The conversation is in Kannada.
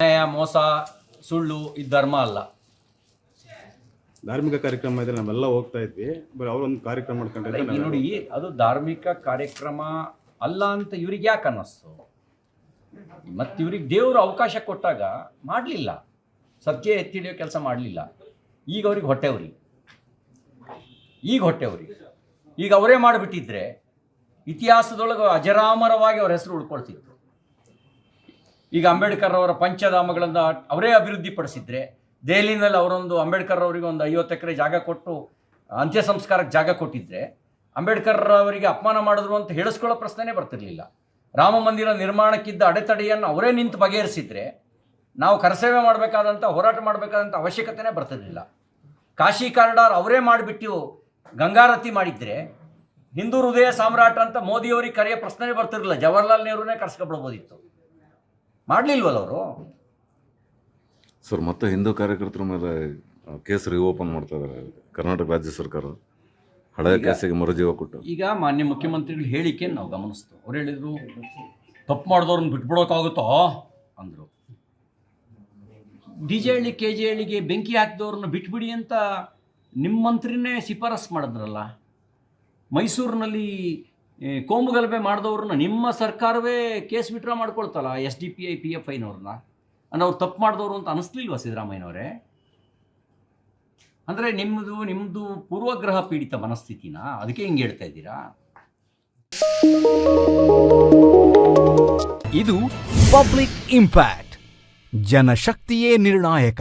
ಅನ್ಯಾಯ ಮೋಸ ಸುಳ್ಳು ಇದು ಧರ್ಮ ಅಲ್ಲ. ಧಾರ್ಮಿಕ ಕಾರ್ಯಕ್ರಮ ಇದ್ರೆ ನಾವೆಲ್ಲ ಹೋಗ್ತಾ ಇದ್ವಿ ಬರೀ ಅವರೊಂದು ಕಾರ್ಯಕ್ರಮ ಮಾಡ್ಕೊಂಡಿದ್ರೆ ಈಗ ನೋಡಿ ಅದು ಧಾರ್ಮಿಕ ಕಾರ್ಯಕ್ರಮ ಅಲ್ಲ ಅಂತ ಇವ್ರಿಗೆ ಯಾಕೆ ಅನ್ನಿಸ್ತು? ಮತ್ತು ಇವ್ರಿಗೆ ದೇವರು ಅವಕಾಶ ಕೊಟ್ಟಾಗ ಮಾಡಲಿಲ್ಲ. ಸತ್ಯ ಎತ್ತಿಡಿಯೋ ಕೆಲಸ ಮಾಡಲಿಲ್ಲ. ಈಗ ಅವ್ರಿಗೆ ಹೊಟ್ಟೆ ಉರಿ ಈಗ ಹೊಟ್ಟೆ ಉರಿ ಈಗ ಅವರೇ ಮಾಡಿಬಿಟ್ಟಿದ್ರೆ ಇತಿಹಾಸದೊಳಗೆ ಅಜರಾಮರವಾಗಿ ಅವ್ರ ಹೆಸರು ಉಳ್ಕೊಳ್ತಿತ್ತು. ಈಗ ಅಂಬೇಡ್ಕರ್ ಅವರ ಪಂಚಧಾಮಗಳನ್ನು ಅವರೇ ಅಭಿವೃದ್ಧಿಪಡಿಸಿದ್ರೆ ದೆಹಲಿನಲ್ಲಿ ಅವರೊಂದು ಅಂಬೇಡ್ಕರ್ ಅವರಿಗೆ ಒಂದು ಐವತ್ತು ಎಕರೆ ಜಾಗ ಕೊಟ್ಟು ಅಂತ್ಯ ಸಂಸ್ಕಾರಕ್ಕೆ ಜಾಗ ಕೊಟ್ಟಿದ್ರೆ ಅಂಬೇಡ್ಕರ್ ಅವರಿಗೆ ಅಪಮಾನ ಮಾಡಿದ್ರು ಅಂತ ಹೇಳಿಸ್ಕೊಳ್ಳೋ ಪ್ರಶ್ನೆನೇ ಬರ್ತಿರ್ಲಿಲ್ಲ. ರಾಮ ಮಂದಿರ ನಿರ್ಮಾಣಕ್ಕಿದ್ದ ಅಡೆತಡೆಯನ್ನು ಅವರೇ ನಿಂತು ಬಗೆಹರಿಸಿದ್ರೆ ನಾವು ಕರಸೇವೆ ಮಾಡಬೇಕಾದಂಥ, ಹೋರಾಟ ಮಾಡಬೇಕಾದಂಥ ಅವಶ್ಯಕತೆನೇ ಬರ್ತಿರ್ಲಿಲ್ಲ. ಕಾಶಿ ಕಾರಿಡಾರ್ ಅವರೇ ಮಾಡಿಬಿಟ್ಟು ಗಂಗಾರತಿ ಮಾಡಿದ್ರೆ ಹಿಂದೂ ಹೃದಯ ಸಾಮ್ರಾಟ ಅಂತ ಮೋದಿಯವರಿಗೆ ಕರೆಯ ಪ್ರಶ್ನೆನೇ ಬರ್ತಿರಲಿಲ್ಲ. ಜವಾಹರ್ಲಾಲ್ ನೆಹರುನೇ ಕರ್ಸ್ಕೊಬಿಡ್ಬೋದಿತ್ತು. ಮಾಡಲಿಲ್ವಲ್ಲ ಅವರು? ಸರ್ ಮತ್ತೆ ಹಿಂದೂ ಕಾರ್ಯಕರ್ತರ ಮೇಲೆ ಕೇಸ್ ರಿಓಪನ್ ಮಾಡ್ತಾ ಇದ್ದಾರೆ ಕರ್ನಾಟಕ ರಾಜ್ಯ ಸರ್ಕಾರ. ಹಳೆಯ ಕೇಸಿಗೆ ಮರುಜೀವ ಕೊಟ್ಟು. ಈಗ ಮಾನ್ಯ ಮುಖ್ಯಮಂತ್ರಿಗಳು ಹೇಳಿಕೆ ನಾವು ಗಮನಿಸ್ತು. ಅವ್ರು ಹೇಳಿದ್ರು ತಪ್ಪು ಮಾಡಿದವ್ರನ್ನ ಬಿಟ್ಬಿಡೋಕ್ಕಾಗುತ್ತೋ ಅಂದರು. D J Halli K J ಹಳ್ಳಿಗೆ ಬೆಂಕಿ ಹಾಕಿದವ್ರನ್ನ ಬಿಟ್ಬಿಡಿ ಅಂತ ನಿಮ್ಮ ಮಂತ್ರಿನೇ ಶಿಫಾರಸ್ ಮಾಡಿದ್ರಲ್ಲ? ಮೈಸೂರಿನಲ್ಲಿ ಕೋಮು ಗಲಭೆ ಮಾಡಿದವ್ರನ್ನ ನಿಮ್ಮ ಸರ್ಕಾರವೇ case withdraw ಮಾಡ್ಕೊಳ್ತಲ್ಲ S D P I, P F ಐನವ್ರನ್ನ. ಅಂದ್ರೆ ಅವ್ರು ತಪ್ಪು ಮಾಡಿದವರು ಅಂತ ಅನಿಸ್ಲಿಲ್ವಾ ಸಿದ್ದರಾಮಯ್ಯನವರೇ? ಅಂದರೆ ನಿಮ್ಮದು ನಿಮ್ಮದು ಪೂರ್ವಗ್ರಹ ಪೀಡಿತ ಮನಸ್ಥಿತಿನ? ಅದಕ್ಕೆ ಹಿಂಗೆ ಹೇಳ್ತಾ ಇದ್ದೀರಾ? ಇದು ಪಬ್ಲಿಕ್ ಇಂಪ್ಯಾಕ್ಟ್, ಜನಶಕ್ತಿಯೇ ನಿರ್ಣಾಯಕ.